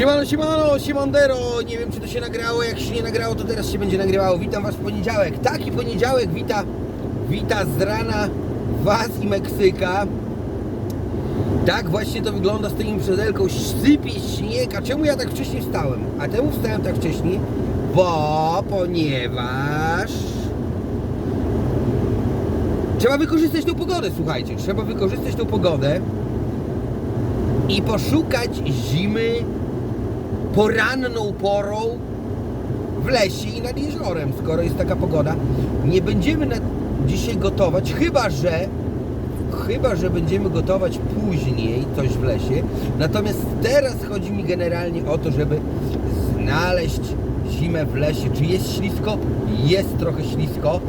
Siemano, siemano, siemandero, nie wiem czy to się nagrało, jak się nie nagrało to teraz się będzie nagrywało. Witam Was w poniedziałek, taki poniedziałek wita, wita z rana Was i Meksyka. Tak właśnie to wygląda, stoimy przed Elką, sypie śnieg, a czemu ja tak wcześnie wstałem? A temu wstałem tak wcześnie, bo ponieważ... Trzeba wykorzystać tą pogodę, słuchajcie, trzeba wykorzystać tą pogodę i poszukać zimy poranną porą w lesie i nad jeziorem, skoro jest taka pogoda. Nie będziemy na dzisiaj gotować, chyba że chyba, że będziemy gotować później coś w lesie. Natomiast teraz chodzi mi generalnie o to, żeby znaleźć zimę w lesie. Czy jest ślisko? Jest trochę ślisko,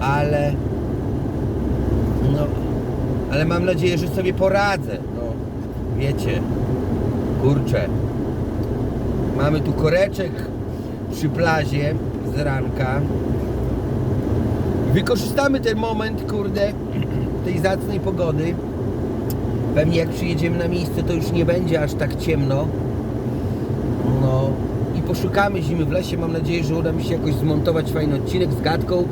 ale no, ale mam nadzieję, że sobie poradzę. No, wiecie, kurczę. Mamy tu koreczek przy plazie z ranka. Wykorzystamy ten moment, kurde, tej zacnej pogody. Pewnie jak przyjedziemy na miejsce, to już nie będzie aż tak ciemno. No i poszukamy zimy w lesie. Mam nadzieję, że uda mi się jakoś zmontować fajny odcinek z gadką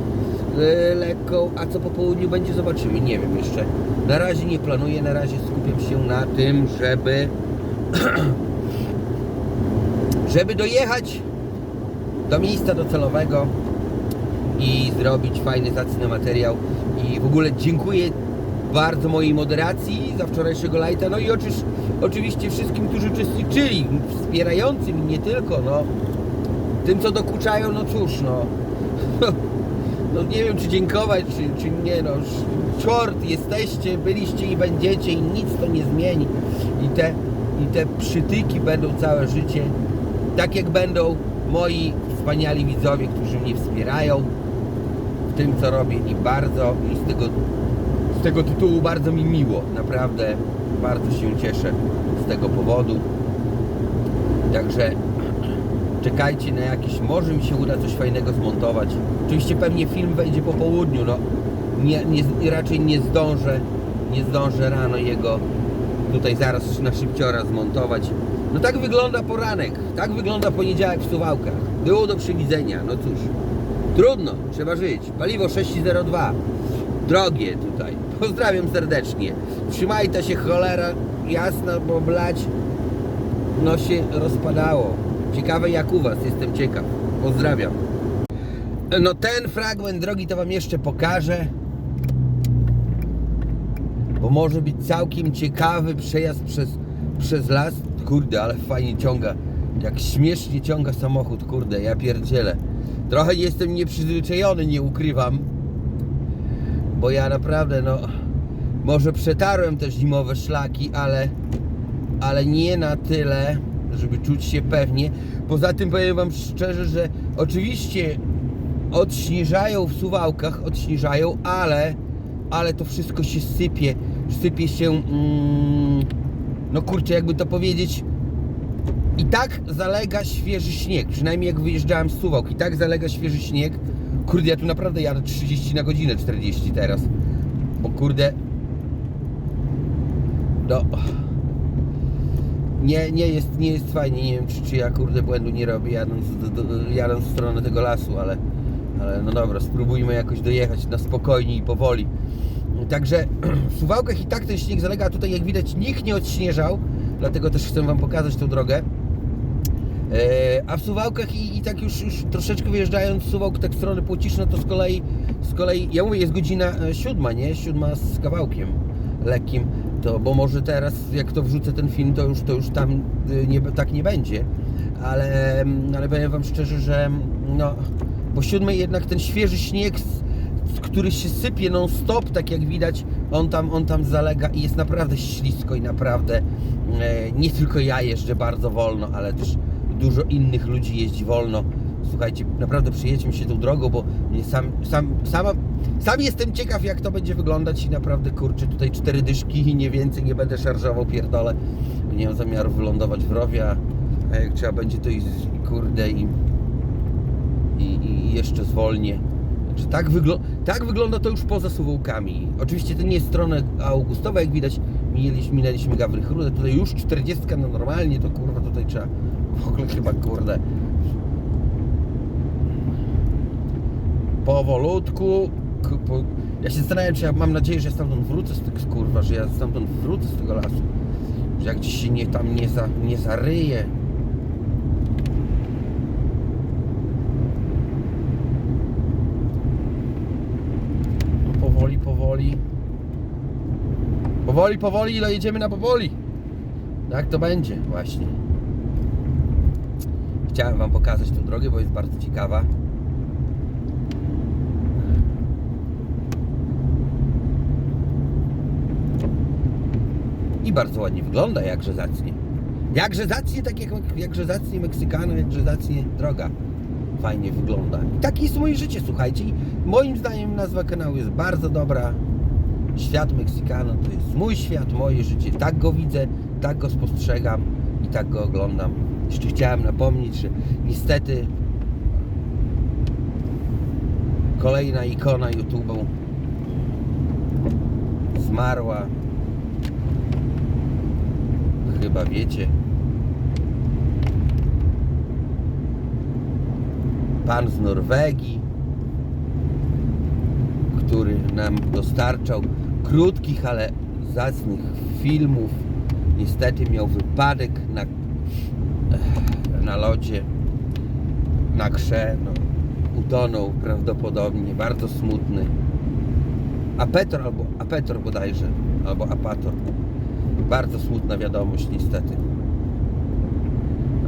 e, lekką, a co po południu będzie zobaczymy. Nie wiem jeszcze. Na razie nie planuję, na razie skupiam się na tym, żeby żeby dojechać do miejsca docelowego i zrobić fajny, zacny materiał. I w ogóle dziękuję bardzo mojej moderacji za wczorajszego lajta, no i oczyż, oczywiście wszystkim, którzy uczestniczyli, wspierającym i nie tylko, no. Tym, co dokuczają, no cóż, no. No nie wiem, czy dziękować, czy, czy nie, no. Czort, jesteście, byliście i będziecie i nic to nie zmieni. I te, i te przytyki będą całe życie. Tak jak będą moi wspaniali widzowie, którzy mnie wspierają w tym, co robię i bardzo, i z tego, z tego tytułu bardzo mi miło. Naprawdę bardzo się cieszę z tego powodu. Także czekajcie na jakiś, może mi się uda coś fajnego zmontować. Oczywiście pewnie film wejdzie po południu, no nie, nie, raczej nie zdążę, nie zdążę rano jego tutaj zaraz na szybciora zmontować. No tak wygląda poranek, tak wygląda poniedziałek w Suwałkach. Było do przewidzenia, no cóż. Trudno, trzeba żyć. Paliwo 602. Drogie tutaj. Pozdrawiam serdecznie. Trzymajcie się cholera jasna, bo blać no się rozpadało. Ciekawe jak u Was, jestem ciekaw. Pozdrawiam. No ten fragment drogi to Wam jeszcze pokażę. Bo może być całkiem ciekawy przejazd przez, przez las. Kurde, ale fajnie ciąga. Jak śmiesznie ciąga samochód, kurde, ja pierdzielę. Trochę jestem nieprzyzwyczajony, nie ukrywam. Bo ja naprawdę, no... Może przetarłem też zimowe szlaki, ale... Ale nie na tyle, żeby czuć się pewnie. Poza tym powiem Wam szczerze, że oczywiście odśnieżają w Suwałkach, odśnieżają, ale ale to wszystko się sypie, sypie się, mm, no kurczę, jakby to powiedzieć, i tak zalega świeży śnieg, przynajmniej jak wyjeżdżałem z Suwałk, i tak zalega świeży śnieg, kurde, ja tu naprawdę jadę 30 na godzinę, 40 teraz, bo kurde, no, nie, nie jest, nie jest fajnie, nie wiem, czy, czy ja kurde błędu nie robię jadąc, do, do, jadąc w stronę tego lasu, ale, ale no dobra, spróbujmy jakoś dojechać na spokojnie i powoli. Także w Suwałkach i tak ten śnieg zalega, a tutaj jak widać nikt nie odśnieżał, dlatego też chcę Wam pokazać tą drogę. E, a w Suwałkach i, i tak już, już troszeczkę wyjeżdżając Suwałk tak w stronę Płociszno, to z kolei, z kolei, ja mówię, jest godzina e, siódma, nie? Siódma z kawałkiem lekkim, to, bo może teraz jak to wrzucę ten film, to już, to już tam y, nie, tak nie będzie, ale, ale powiem Wam szczerze, że no, po siódmej jednak ten świeży śnieg, który się sypie non stop, tak jak widać, on tam, on tam zalega i jest naprawdę ślisko i naprawdę e, nie tylko ja jeżdżę bardzo wolno, ale też dużo innych ludzi jeździ wolno. Słuchajcie, naprawdę przyjedźmy się tą drogą, bo sam, sam, sama, sam jestem ciekaw jak to będzie wyglądać i naprawdę kurczę tutaj cztery dyszki i nie więcej nie będę szarżował pierdolę. Nie mam zamiaru wylądować w rowie, a jak trzeba będzie to i kurde i, i, i jeszcze zwolnię. Także tak, wyglo- tak wygląda to już poza Suwałkami. Oczywiście to nie jest strona augustowa, jak widać minęliśmy, minęliśmy Gawrych Rudę, tutaj już 40 no normalnie, to kurwa tutaj trzeba W ogóle chyba kurde. Powolutku. ku- po- Ja się zastanawiam, czy ja mam nadzieję, że ja stamtąd wrócę z tego kurwa, że ja stamtąd wrócę z tego lasu. Że jak gdzieś się nie, tam nie, za, nie zaryję. No powoli, powoli. Powoli, ile jedziemy na powoli. Tak to będzie właśnie. Chciałem Wam pokazać tą drogę, bo jest bardzo ciekawa. I bardzo ładnie wygląda, jakże zacnie. Jakże zacnie, tak jak, jakże zacnie Meksykano, jakże zacnie droga. Fajnie wygląda. I takie jest moje życie, słuchajcie. Moim zdaniem nazwa kanału jest bardzo dobra. Świat Meksykano to jest mój świat, moje życie. Tak go widzę, tak go spostrzegam i tak go oglądam. Jeszcze chciałem napomnieć, że niestety kolejna ikona YouTube'u zmarła. Chyba wiecie. Pan z Norwegii, który nam dostarczał krótkich, ale zacnych filmów. Niestety miał wypadek na, na lodzie, na grze. No, utonął prawdopodobnie, bardzo smutny. Apetor albo Apetor bodajże, albo Apator. Bardzo smutna wiadomość niestety.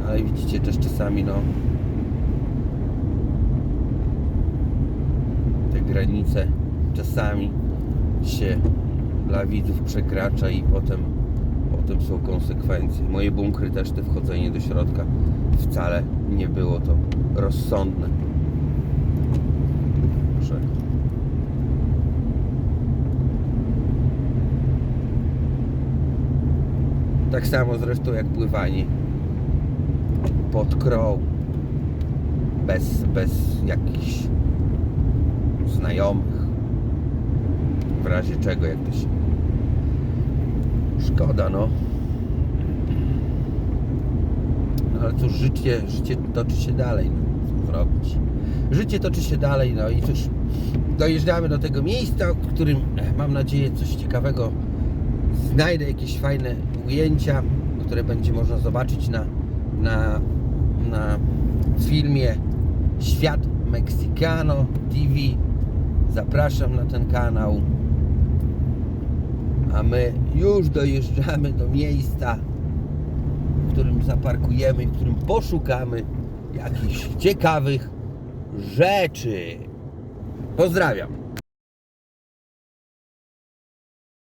Ale widzicie też czasami no granice czasami się dla widzów przekracza i potem potem są konsekwencje. Moje bunkry też te wchodzenie do środka wcale nie było to rozsądne. Że Tak samo zresztą jak pływanie pod krą. Bez, bez jakichś znajomych. W razie czego jak to się. Szkoda no. No ale cóż, życie, życie toczy się dalej. No, co zrobić? Życie toczy się dalej, no i cóż, dojeżdżamy do tego miejsca, w którym eh, mam nadzieję coś ciekawego znajdę jakieś fajne ujęcia, które będzie można zobaczyć na, na, na filmie Świat Mexicano TV. Zapraszam na ten kanał. A my już dojeżdżamy do miejsca, w którym zaparkujemy, w którym poszukamy jakichś ciekawych rzeczy. Pozdrawiam.